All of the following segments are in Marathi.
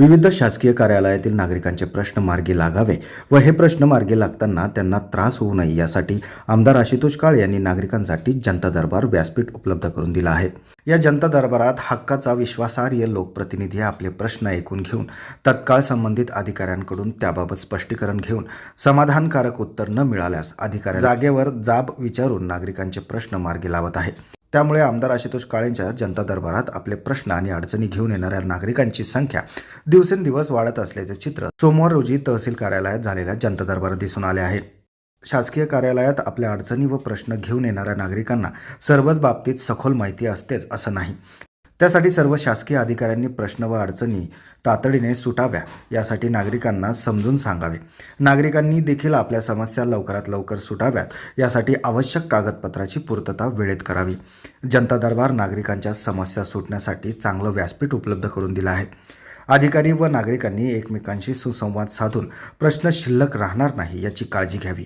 विविध शासकीय कार्यालयातील नागरिकांचे प्रश्न मार्गी लागावे व हे प्रश्न मार्गी लागताना त्यांना त्रास होऊ नये यासाठी आमदार आशुतोष काळ यांनी नागरिकांसाठी जनता दरबार व्यासपीठ उपलब्ध करून दिला आहे. या जनता दरबारात हक्काचा विश्वासार्ह लोकप्रतिनिधी आपले प्रश्न ऐकून घेऊन तत्काळ संबंधित अधिकाऱ्यांकडून त्याबाबत स्पष्टीकरण घेऊन समाधानकारक उत्तर न मिळाल्यास अधिकारी जागेवर जाब विचारून नागरिकांचे प्रश्न मार्गी लावत आहे. त्यामुळे आमदार आशुतोष काळेंच्या जनता दरबारात आपले प्रश्न आणि अडचणी घेऊन येणाऱ्या नागरिकांची संख्या दिवसेंदिवस वाढत असल्याचे चित्र सोमवार रोजी तहसील कार्यालयात झालेल्या जनता दरबारात दिसून आले आहे. शासकीय कार्यालयात आपल्या अडचणी व प्रश्न घेऊन येणाऱ्या नागरिकांना सर्वच बाबतीत सखोल माहिती असतेच असं नाही. त्यासाठी सर्व शासकीय अधिकाऱ्यांनी प्रश्न व अडचणी तातडीने सुटाव्या यासाठी नागरिकांना समजून सांगावे. नागरिकांनी देखील आपल्या समस्या लवकरात लवकर सुटाव्यात यासाठी आवश्यक कागदपत्राची पूर्तता वेळेत करावी. जनता दरबार नागरिकांच्या समस्या सुटण्यासाठी चांगलं व्यासपीठ उपलब्ध करून दिलं आहे. अधिकारी व नागरिकांनी एकमेकांशी सुसंवाद साधून प्रश्न शिल्लक राहणार नाही याची काळजी घ्यावी.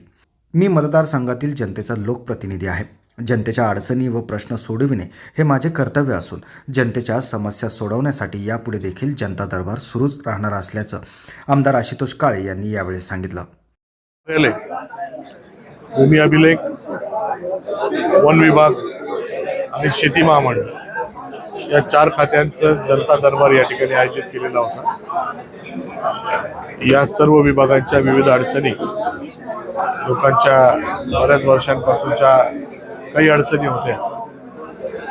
मी मतदारसंघातील जनतेचा लोकप्रतिनिधी आहे. जनतेच्या अडचणी व प्रश्न सोडविणे हे माझे कर्तव्य असून जनतेच्या समस्या सोडवण्यासाठी यापुढे देखील जनता दरबार सुरूच राहणार असल्याचं आमदार आशुतोष काळे यांनी यावेळी सांगितलं. भूमी अभिलेख वन विभाग आणि शेती महामंडळ या चार खात्यांचं जनता दरबार या ठिकाणी आयोजित केलेला होता. या सर्व विभागांच्या विविध अडचणी लोकांच्या बऱ्याच वर्षांपासूनच्या काही अडचणी होत्या.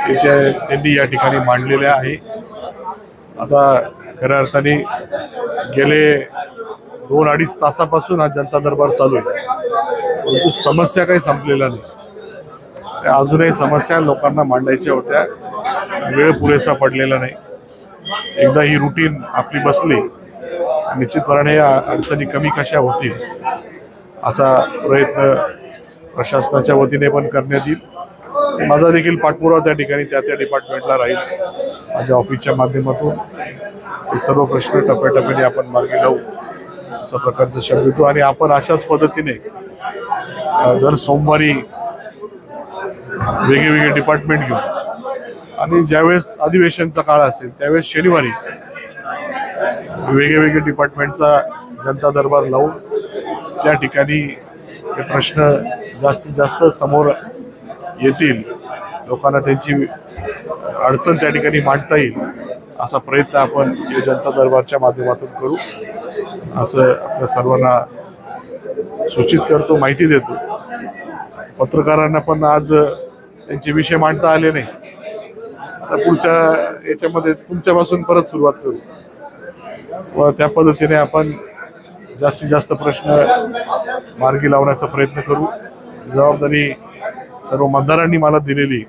ते त्या- त्यांनी या ठिकाणी मांडलेल्या आहे. आता खऱ्या अर्थाने गेले दोन अडीच तासापासून हा जनता दरबार चालू आहे. परंतु समस्या काही संपलेल्या नाही. त्या अजूनही समस्या लोकांना मांडायच्या होत्या. वेळ पुरेसा पडलेला नाही. एकदा ही रुटीन आपली बसली निश्चितपणे या अडचणी कमी कशा होतील असा प्रयत्न प्रशासनाच्या वतीने पण करण्यात येईल. माझा देखील पाठपुरावा त्या ठिकाणी त्या त्या डिपार्टमेंटला राहील. माझ्या ऑफिसच्या माध्यमातून हे सर्व प्रश्न टप्प्याटप्प्याने आपण मार्गी लावू अशा प्रकारचा शब्द देतो आणि आपण अशाच पद्धतीने दर सोमवारी वेगळे वेगळे डिपार्टमेंट घेऊ आणि ज्यावेळेस अधिवेशनचा काळ असेल त्यावेळेस शनिवारी वेगळे वेगळे डिपार्टमेंटचा जनता दरबार लावून त्या ठिकाणी हे प्रश्न जास्तीत जास्त समोर येतील. लोकांना त्यांची अडचण त्या ठिकाणी मांडता येईल असा प्रयत्न आपण या जनता दरबारच्या माध्यमातून करू. असं आपल्या सर्वांना सूचित करतो माहिती देतो. पत्रकारांना पण आज त्यांचे विषय मांडता आले नाही. तर पुढच्या याच्यामध्ये तुमच्यापासून परत सुरुवात करू. व त्या पद्धतीने आपण जास्तीत जास्त प्रश्न मार्गी लावण्याचा प्रयत्न करू. जबाबदारी सर्व मतदारांनी मला दिलेली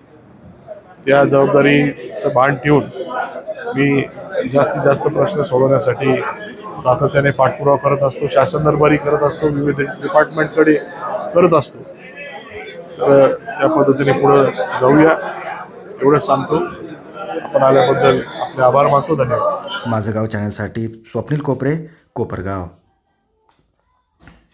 त्या जबाबदारीचं भान ठेवून मी जास्तीत जास्त प्रश्न सोडवण्यासाठी सातत्याने पाठपुरावा करत असतो शासन दरबारी करत असतो विविध डिपार्टमेंटकडे करत असतो. तर त्या पद्धतीने पुढं जाऊया. एवढंच सांगतो. आपण आल्याबद्दल आपले आभार मानतो. धन्यवाद. माझं गाव चॅनलसाठी स्वप्नील कोपरे कोपरगाव.